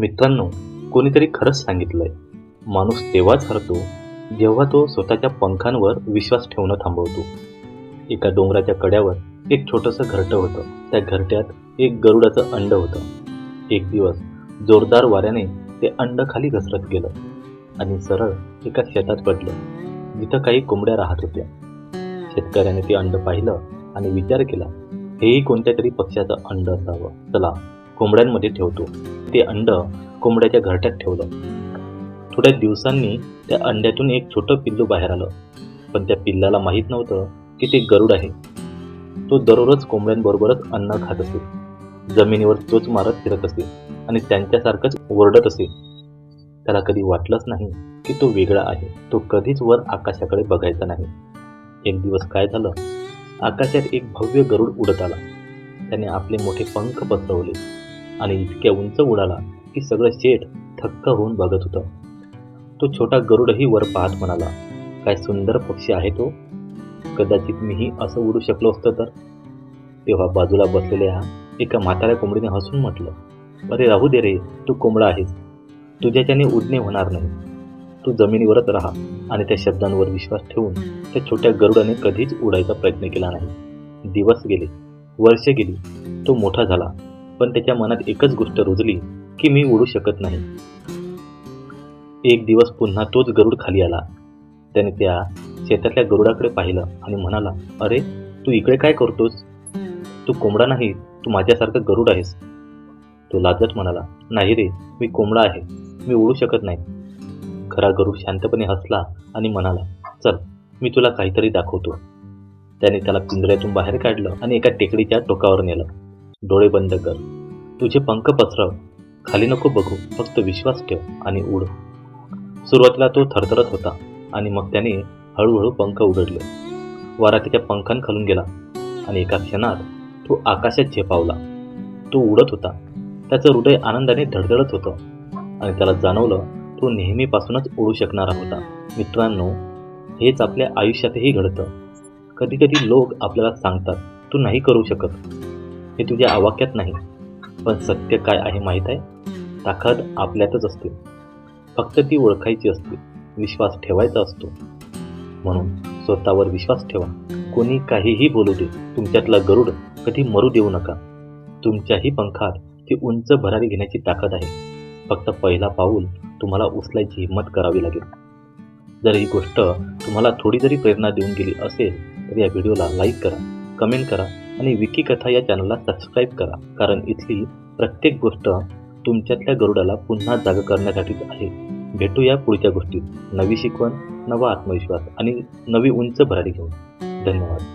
मित्रांनो कोणीतरी खरंच सांगितलंय. माणूस तेव्हाच हरतो जेव्हा तो स्वतःच्या पंखांवर विश्वास ठेवणं थांबवतो. एका डोंगराच्या कड्यावर एक छोटंसं घरटं होतं. त्या घरट्यात एक गरुडाचं अंड होतं. एक दिवस जोरदार वाऱ्याने ते अंड खाली घसरत गेलं आणि सरळ एका शेतात पडलं जिथं काही कोंबड्या राहत होत्या. शेतकऱ्याने ते अंड पाहिलं आणि विचार केला हेही कोणत्या तरी पक्ष्याचं अंड असावं. चला कोंबड्यांमध्ये ठेवतो. ते अंड कोंबड्याच्या घरट्यात ठेवलं. थोड्या दिवसांनी त्या अंड्यातून एक छोटं पिल्लू बाहेर आलं. पण त्या पिल्लाला माहीत नव्हतं की ते गरुड आहे. तो दररोज कोंबड्यांबरोबरच अन्न खात असे. जमिनीवर चोच मारत फिरत असे आणि त्यांच्यासारखंच ओरडत असे. त्याला कधी वाटलंच नाही की तो वेगळा आहे. तो कधीच वर आकाशाकडे बघायचा नाही. एक दिवस काय झालं? आकाशात एक भव्य गरुड उडत आला. त्याने आपले मोठे पंख पसरवले. आणि इतक्या उंच उडाला की सगळं शेठ थक्क होऊन बघत होतं. तो छोटा गरुडही वर पाहत म्हणाला काय सुंदर पक्षी आहे तो. कदाचित मीही असं उडू शकलो असतं तर. तेव्हा बाजूला बसलेल्या एका म्हाताऱ्या कोंबडीने हसून म्हटलं अरे राहू दे रे तू कोंबडा आहेस. तुझ्याच्याने उडणे होणार नाही. तू जमिनीवरच राहा आणि त्या शब्दांवर विश्वास ठेवून त्या छोट्या गरुडाने कधीच उडायचा प्रयत्न केला नाही. दिवस गेले वर्षे गेली तो मोठा झाला. पण त्याच्या मनात एकच गोष्ट रुजली की मी उडू शकत नाही. एक दिवस पुन्हा तोच गरुड खाली आला. त्याने त्या शेतातल्या गरुडाकडे पाहिलं आणि म्हणाला अरे तू इकडे काय करतोस? तू कोंबडा नाही तू माझ्यासारखं गरुड आहेस. तो लाजत म्हणाला नाही रे मी कोंबडा आहे मी उडू शकत नाही. खरा गरुड शांतपणे हसला आणि म्हणाला चल मी तुला काहीतरी दाखवतो. त्याने त्याला पिंजऱ्यातून बाहेर काढलं आणि एका टेकडीच्या टोकावर नेलं. डोळे बंद कर. तुझे पंख पसरव. खाली नको बघू. फक्त विश्वास ठेव आणि उड. सुरुवातीला तो थरथरत होता आणि मग त्याने हळूहळू पंख उघडले. वारा त्याच्या पंखांखालून गेला आणि एका क्षणात तो आकाशात झेपावला. तो उडत होता. त्याचं हृदय आनंदाने धडधडत होतं आणि त्याला जाणवलं तो नेहमीपासूनच उडू शकणारा होता. मित्रांनो हेच आपल्या आयुष्यातही घडतं. कधी कधी लोक आपल्याला सांगतात तू नाही करू शकत. हे तुझ्या आवाक्यात नाही पण सत्य काय आहे माहीत आहे? ताकद आपल्यातच असते. फक्त ती ओळखायची असते विश्वास ठेवायचा असतो. म्हणून स्वतःवर विश्वास ठेवा. कोणी काहीही बोलू दे तुमच्यातला गरुड कधी मरू देऊ नका. तुमच्याही पंखात ती उंच भरारी घेण्याची ताकद आहे. फक्त पहिला पाऊल तुम्हाला उचलायची हिंमत करावी लागेल. जर ही गोष्ट तुम्हाला थोडी जरी प्रेरणा देऊन गेली असेल तर या व्हिडिओला लाईक करा कमेंट करा आणि विकी कथा या चॅनलला सबस्क्राईब करा. कारण इथली प्रत्येक गोष्ट तुमच्यातल्या गरुडाला पुन्हा जागा करण्यासाठीच आहे. भेटूया पुढच्या गोष्टीत. नवी शिकवण नवा आत्मविश्वास आणि नवी उंच भरारी घेऊन. धन्यवाद.